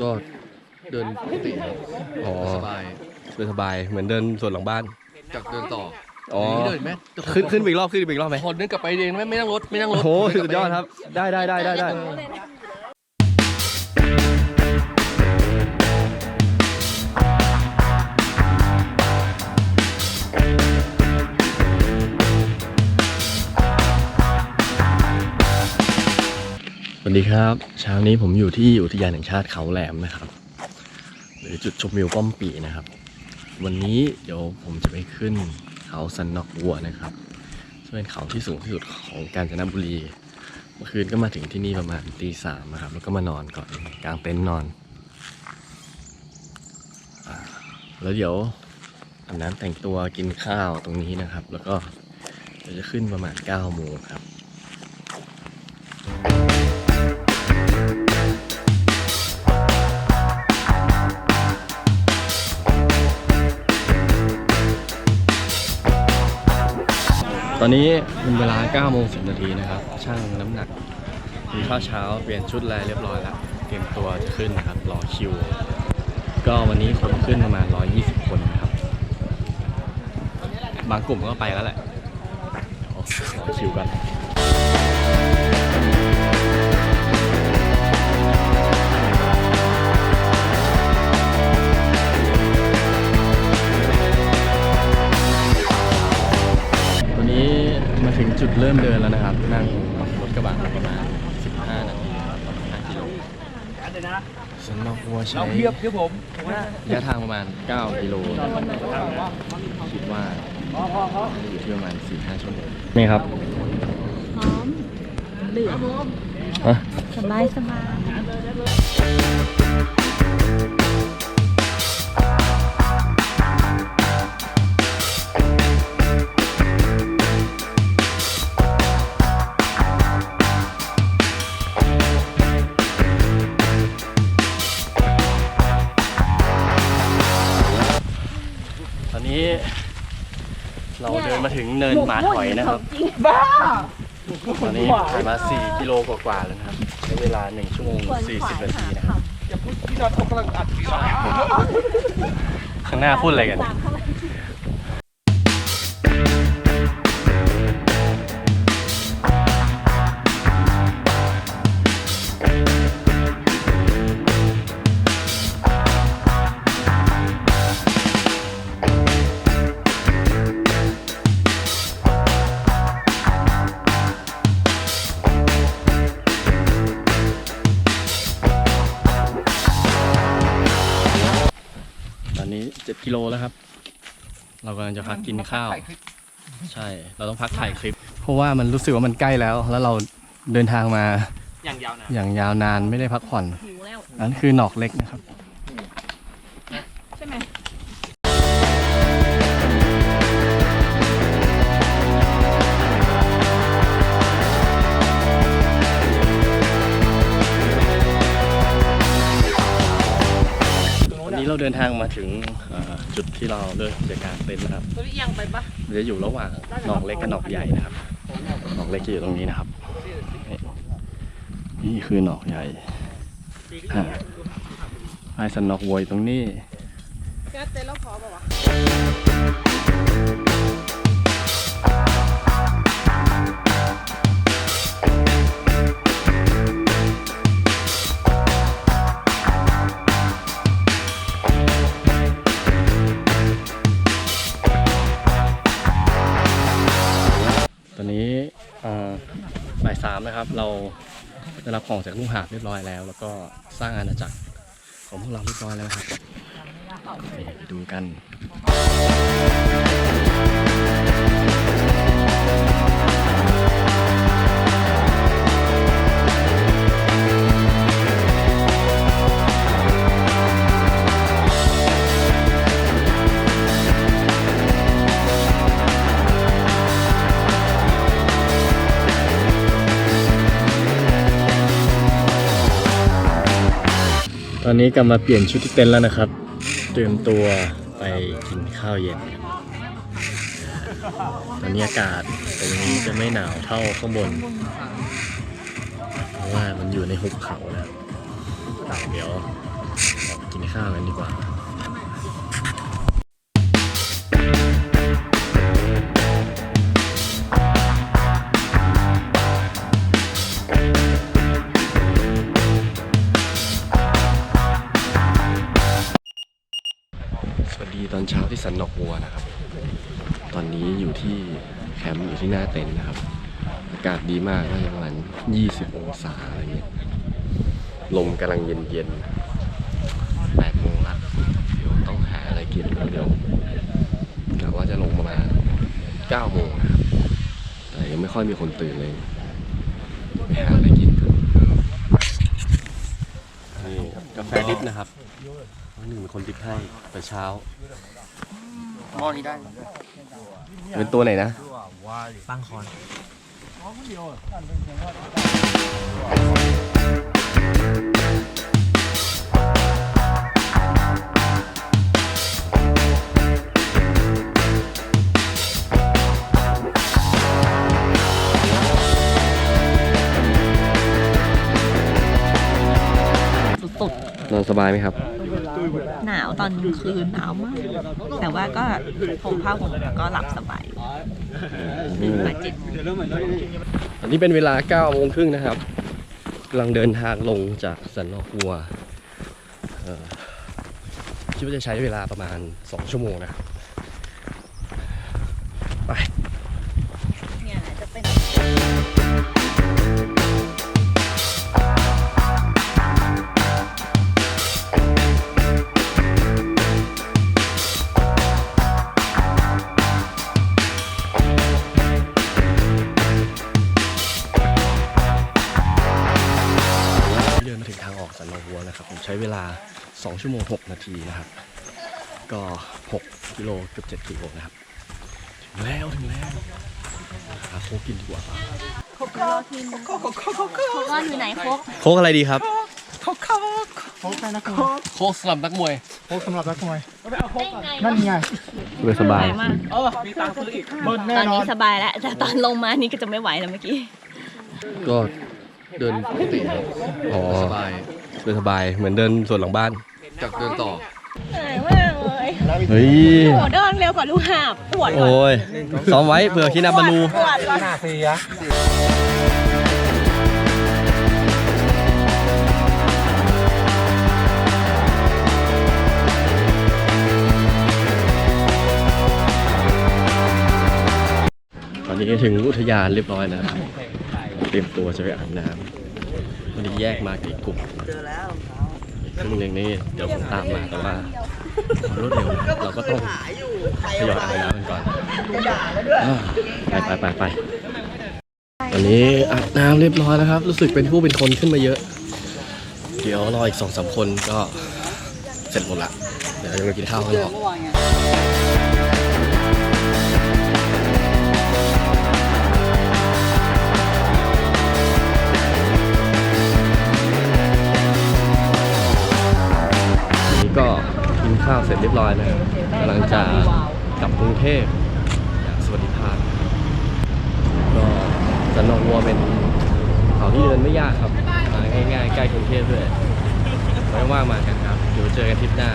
ก็เดินปกติครับอ๋อ สบาย เดินสบายเหมือนเดินสวนหลังบ้าน จากเดินต่ออ๋อนี่เดินไหมขึ้นขึ้นไปอีกรอบขึ้นไปอีกรอบไหมขอเดินกลับไปเองไหมไม่นั่งรถไม่นั่งรโอ้ถโหสุดยอดครับ ได้ได้ได้ได้ได้ส วัสดีครับ เช้านี้ผมอยู่ที่อุทยานแห่งชาติเขาแหลมนะครับ หรือจุดชมวิวป้อมปีนะครับ วันนี้เดี๋ยวผมจะไปขึ้นเขาสันนอกวัวนะครับซึ่งเป็นเขาที่สูงที่สุดของกาญจนบุรี เมื่อคืนก็มาถึงที่นี่ประมาณตีสามนะครับ แล้วก็มานอนก่อนกลางเต็นท์นอนอแล้วเดี๋ยวอาบน้ำแต่งตัวกินข้าวตรงนี้นะครับ แล้วก็เดี๋ยวจะขึ้นประมาณ9โมงครับ ตอนนี้เป็นเวลา9โมง10นาทีนะครับ ช่างน้ำหนักมีข้าวเช้า เปลี่ยนชุดอะไรเรียบร้อยแล้ว เตรียมตัวจะขึ้นนะครับ รอคิว ก็วันนี้คนขึ้นประมาณ 120 คนนะครับ บางกลุ่มก็ไปแล้วแหละรอคิวกัน ริ่มเดินแล้วนะครับ นั่งรถกระบะมาประมาณ 15 นาที5กิโลฉันนอกวัวใช้เทียบเทียบผมระยะทางประมาณ 9 กิโลคิดว่าอยู่ที่ประมาณ 4-5 ชั่วโมงนี่ครับหอมเหลืองฮะสบายสบาย นนี้ เราเดินมาถึงเนินหมาถอยนะครับบ้าตอนนี้ผ่านมา 4 กิโลกว่าๆแล้วนะครับใช้เวลา 1 ชั่วโมง 40 นาทีนะครับ อย่าพูดพี่นอนเขากำลังอัดวีดีโอข้างหน้าพูดอะไรกันต กิโลแล้วครับ เรากำลังจะพักกินข้าว ใช่ เราต้องพักถ่ายคลิป เพราะว่ามันรู้สึกว่ามันใกล้แล้ว แล้วเราเดินทางมาอย่างยาวนานอย่างยาวนานไม่ได้พักผ่อนหิวแล้วนั่นคือหนอกเล็กนะครับ เราเดินทางมาถึงเอ่อจุดที่เราเลือกจะกางเต็นท์นะครับตัวนี้ยังไปปะมันจะอยู่ระหว่างหนอกเล็กกับหนอกใหญ่นะครับหนอกเล็กจะอยู่ตรงนี้นะครับ นี่นี่คือหนอกใหญ่ฮะไอ้สันนอกวัวอยู่ตรงนี้แกเต้นแล้วพอปะวะ นะครับ เราได้รับของจากลุงหาบเรียบร้อยแล้ว แล้วก็สร้างอาณาจักรของพวกเราเรียบร้อยแล้วนะครับไปดูกัน อนนี้กลับมาเปลี่ยนชุดที่เต็นท์แล้วนะครับ เตรียมตัวไปกินข้าวเย็น ตอนนี้อากาศตรงนี้จะไม่หนาวเท่าข้างบน เพราะว่ามันอยู่ในหุบเขาแล้วเดี๋ยวกินข้าวกันดีกว่า สันนอกวัวนะครับ ตอนนี้อยู่ที่แคมป์อยู่ที่หน้าเต็นท์นะครับ อากาศดีมากน่าจะประมาณ20 องศาอะไรเงี้ย ลมกำลังเย็นๆ8โมงละเดี๋ยวต้องหาอะไรกินแล้วเดี๋ยวกะว่าจะลงประมาณ9โมงนะครับ แต่ยังไม่ค่อยมีคนตื่นเลยไปหาอะไรกินกันนี่กาแฟดิบนะครับหนึ่งเป็นคนดิบให้แต่เช้า หม้อนี้ได้ เป็นตัวไหนนะ ปังคอนสุดนอนสบายไหมครับๆ หนาวตอนคืนหนาวมาก แต่ว่าก็ผมผ้าห่มก็หลับสบายตื่นมาเจ็ดอันนี้เป็นเวลา9โมงครึ่งนะครับกำลังเดินทางลงจากสันนอกวัวคิดว่าจะใช้เวลาประมาณ 2 ชั่วโมงนะไป ช้เวลา 2 ชั่วโมง 6 นาทีนะครับ ก็ 6 กิโลเกือบ7กิโลนะครับ ถึงแล้วถึงแล้วหาโคกกินดีกว่า โคโค่ทีมโคกโค่โคโค่โคโค่อยู่ไหนโคกโคกอะไรดีครับโค้กไปนะโคกโค้ชสำหรับนักมวยโคกสำหรับนักมวยได้ไงนั่นไงเลยสบายมากเออมีตังค์ซื้ออีกตอนนี้สบายแล้วแต่ตอนลงมานี่ก็จะไม่ไหวแล้วเมื่อกี้ก็เดินปกติครับอ๋อสบาย สบายเหมือนเดินสวนหลังบ้านจากเดินต่อเหนื่อยมากเลยเฮ้ยโหเดินเร็วกว่าลูกหาบปวดก่อนโอ้ยซ้อมไว้เผื่อคินาบาลูปวดก่อนหน้าเสียตอนนี้ถึงอุทยานเรียบร้อยแล้วนะครับ เตรียมตัวจะไปอาบน้ำวันนี้ แยกมากี่กลุ่มเจอแล้วอีกครึ่งหนึ่งนี่เดี๋ยวผมตามมาแต่ว่าความรวดเร็วนะเราก็ต้องทยอยอาบน้ำกันก่อนอ่าไปไปไปไปตอนนี้อาบน้ำเรียบร้อยแล้วครับ รู้สึกเป็นผู้เป็นคนขึ้นมาเยอะ เดี๋ยวรออีกสองสามคนก็เสร็จหมดละ เดี๋ยวจะไปกินข้าวข้างนอกวั ข้าวเสร็จเรียบร้อยนะครับกำลังจะกลับกรุงเทพสวัสดิภาพก็จะนอกวัวเป็นเขาที่เดินไม่ยากครับมาง่ายๆ ใกล้กรุงเทพด้วยไว้ว่างมากันครับเดี๋ยวเจอกันทริปหน้า